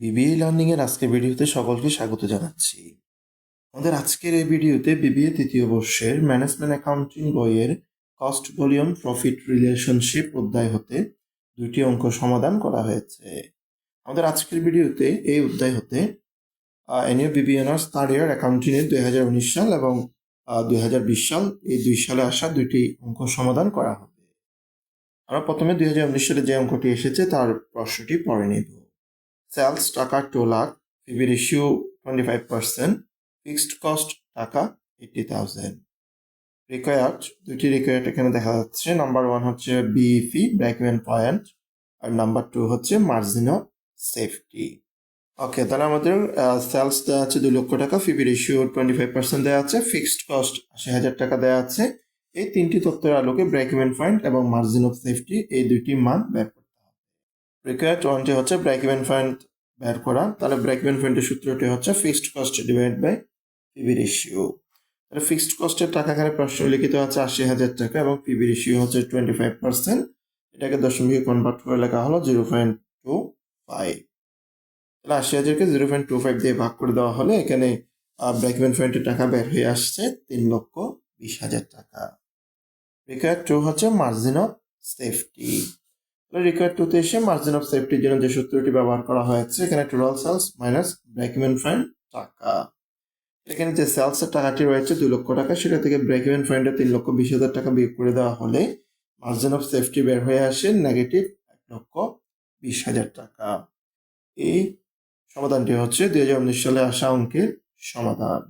BBA learning এর আজকের ভিডিওতে সকলকে স্বাগত জানাচ্ছি। আমাদের আজকের এই ভিডিওতে বিবিএ তৃতীয় বর্ষের ম্যানেজমেন্ট অ্যাকাউন্টিং বইয়ের কস্ট ভলিউম প্রফিট রিলেশনশিপ অধ্যায় হতে দুইটি অঙ্ক সমাধান করা হয়েছে। আমাদের আজকের ভিডিওতে এই অধ্যায় হতে এনইউ বিবি থার্ড ইয়ার অ্যাকাউন্টিং এর দুই উনিশ সাল এবং দুই হাজার বিশ সাল, এই দুই সালে আসা দুইটি অঙ্ক সমাধান করা হবে। আমরা প্রথমে দুই হাজার উনিশ সালে যে অঙ্কটি এসেছে তার প্রশ্নটি পড়ে নেব। সেলস টাকা two lakh PV ratio twenty five percent fixed cost টাকা এইটি থাউজেন্ড রিকোয়ার্ড দুইটি রিকোয়ার্ড এখানে দেখা যাচ্ছে। নাম্বার ওয়ান হচ্ছে বিইপি ব্রেকইভেন পয়েন্ট আর নাম্বার টু হচ্ছে মার্জিন অফ সেফটি ওকে তাহলে আমাদের সেলস দেওয়া আছে দুই লক্ষ টাকা PV ratio twenty five percent দেওয়া আছে ফিক্সড কস্ট আশি হাজার টাকা দেওয়া আছে। এই তিনটি তথ্যের আলোকে ব্রেক ইভেন পয়েন্ট এবং মার্জিন অফ সেফটি এই দুইটি মান হবে রিকোয়ার্ড ওয়ানটি হচ্ছে ব্রেক ইভেন পয়েন্ট বের করা। তাহলে ব্রেক ইভেন পয়েন্টের সূত্রটি হচ্ছে fixed cost divide by PV ratio তাহলে ফিক্সড কস্টের টাকা এখানে প্রশ্ন লিখিত আছে আশি হাজার টাকা এবং পিবি রেশিও হচ্ছে টোয়েন্টি ফাইভ পার্সেন্ট এটাকে দশমিকে কনভার্ট করে লেখা হলো জিরো পয়েন্ট টু ফাইভ তাহলে আশি হাজারকে জিরো পয়েন্ট টু ফাইভ দিয়ে ভাগ করে দেওয়া হলে এখানে ব্রেক ইভেন পয়েন্টের টাকা বের হয়ে আসছে তিন লক্ষ বিশ হাজার টাকা। রিকোয়ার টু হচ্ছে মার্জিন অফ সেফটি রিকোয়ার টুতে এসে মার্জিন অফ সেফটির জন্য যে সূত্রটি ব্যবহার করা হয়েছে, এখানে total sales minus break even find টাকা। এখানে যে সেলসের টাকাটি রয়েছে, দুই লক্ষ টাকা, সেটা থেকে ব্রেক ইভেন ফাইন্ডে তিন লক্ষ বিশ হাজার টাকা বিয়োগ করে দেওয়া হলে মার্জিন অফ সেফটি বের হয়ে আসে নেগেটিভ এক লক্ষ বিশ হাজার টাকা। এই সমাধানটি হচ্ছে দুই হাজার উনিশ সালে আসা অঙ্কের সমাধান।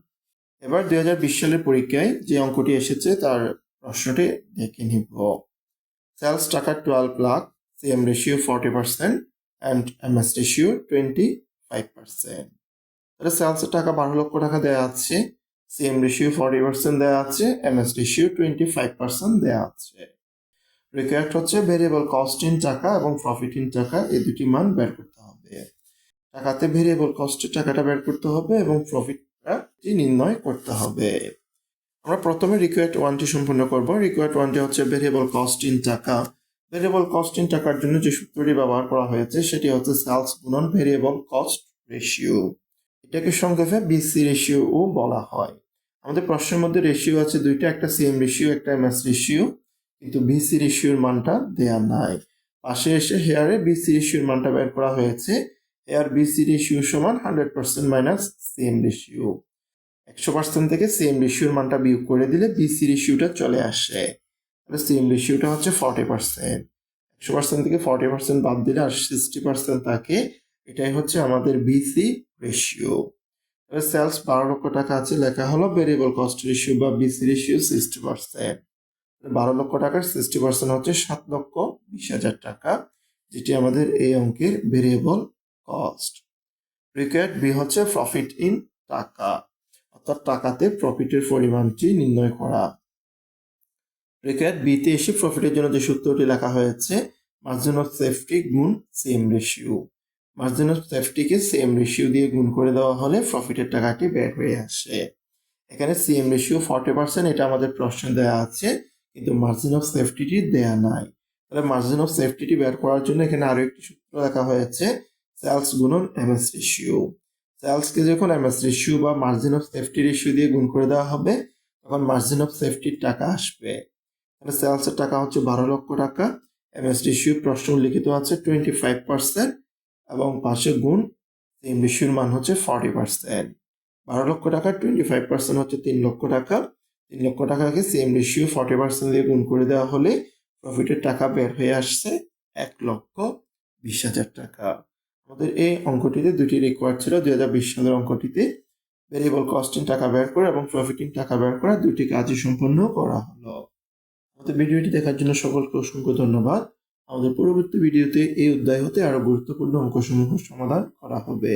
এবার দুই হাজার বিশ সালের পরীক্ষায় যে অঙ্কটি এসেছে, তার প্রশ্নটি দেখে নিব। সেলস টাকা twelve lakh percent and MS ratio twenty five percent তাহলে সেলসের টাকা বারো লক্ষ টাকা দেওয়া আছে সিএম রেশিও ফর্টি পার্সেন্ট দেওয়া আছে MS ratio twenty five percent দেওয়া আছে। রিকোয়ার্ড হচ্ছে ভেরিয়েবল কস্ট ইন টাকা এবং প্রফিট ইন টাকা এই দুটি মান বের করতে হবে। টাকাতে ভেরিয়েবল কস্টের টাকাটা বের করতে হবে এবং প্রফিটটা নির্ণয় করতে হবে। আমরা প্রথমে রিকোয়ার্ড ওয়ানটি সম্পূর্ণ করব। রিকোয়ার্ড ওয়ানটি হচ্ছে ভেরিয়েবল কস্ট ইন টাকা। ভেরিয়েবল কস্ট ইন টাকার জন্য যে সূত্রটি ব্যবহার করা হয়েছে, সেটি হচ্ছে সেলস গুণন ভেরিয়েবল কস্ট রেশিও এটাকে সংক্ষেপে বিসি রেশিও বলা হয়। আমাদের প্রশ্নের মধ্যে রেশিও আছে দুইটা, একটা সিএম রেশিও একটা এমএস রেশিও কিন্তু বিসি রেশিওর মানটা দেয়া নাই। পাশে এসে হেয়ারে বিসি রেশিওর মানটা বের করা হয়েছে। হেয়ার বিসি রেশিও সমান hundred percent minus CM ratio একশো পার্সেন্ট থেকে সেম রেশিওর মানটা বিয়োগ করে দিলে বিসি রেশিওটা চলে আসে। সেম রেশিওটা হচ্ছে ফর্টি পার্সেন্ট একশো পার্সেন্ট থেকে ফর্টি পার্সেন্ট বাদ দিলে আর সিক্সটি পার্সেন্ট থাকে, এটাই হচ্ছে আমাদের বিসি রেশিও তাহলে সেলস বারো লক্ষ টাকা আছে, লেখা হলো ভেরিয়েবল কস্ট রেশিও বা বিসি রেশিও সিক্সটি পার্সেন্ট বারো লক্ষ টাকার সিক্সটি পার্সেন্ট হচ্ছে সাত লক্ষ বিশ হাজার টাকা, যেটি আমাদের এই অঙ্কের ভেরিয়েবল কস্ট রিকোয়ার্ড বি হচ্ছে প্রফিট ইন টাকা, অর্থাৎ টাকাতে প্রফিটের পরিমাণটি নির্ণয় করা। রেকর্ড বিতে এসে প্রফিটের জন্য যে সূত্রটি লেখা হয়েছে মার্জিন অফ সেফটি গুণ সেম রেশিও মার্জিন অফ সেফটিকে সেম রেশিও দিয়ে গুণ করে দেওয়া হলে প্রফিটের টাকাটি বের হয়ে আসে। এখানে সেম রেশিও ফর্টি পার্সেন্ট এটা আমাদের প্রশ্ন দেওয়া আছে, কিন্তু মার্জিন অফ সেফটিটি দেয়া নাই। তাহলে মার্জিন অফ সেফটিটি বের করার জন্য এখানে আরও একটি সূত্র লেখা হয়েছে সেলস গুণন এমএস রেশিও সেলসকে যখন এমএস রেশিও বা মার্জিন অফ সেফটি রেশিও দিয়ে গুণ করে দেওয়া হবে, তখন মার্জিন অফ সেফটির টাকা আসবে। তাহলে সেলসের টাকা হচ্ছে বারো লক্ষ টাকা। এমএস রেশিও প্রশ্ন লিখিত আছে টোয়েন্টি ফাইভ পার্সেন্ট এবং পাশে গুণ সেম রেশিওর মান হচ্ছে ফর্টি পার্সেন্ট বারো লক্ষ টাকা টোয়েন্টি ফাইভ পার্সেন্ট হচ্ছে তিন লক্ষ টাকা। তিন লক্ষ টাকাকে সেম রেশিও ফর্টি পার্সেন্ট দিয়ে গুণ করে দেওয়া হলে প্রফিটের টাকা বের হয়ে আসছে এক লক্ষ বিশ হাজার টাকা। আমাদের এই অঙ্কটিতে দুটি রিকোয়ার্ড ছিল, দুই হাজার বিশ সালের অঙ্কটিতে। ভেরিয়েবল কস্টিং টাকা বের করে এবং প্রফিটিং টাকা বের করা দুটি কাজই সম্পন্ন করা হলো। আমাদের ভিডিওটি দেখার জন্য সকলকে অসংখ্য ধন্যবাদ। আমাদের পরবর্তী ভিডিওতে এই অধ্যায় হতে আরও গুরুত্বপূর্ণ অঙ্কসমূহ সমাধান করা হবে।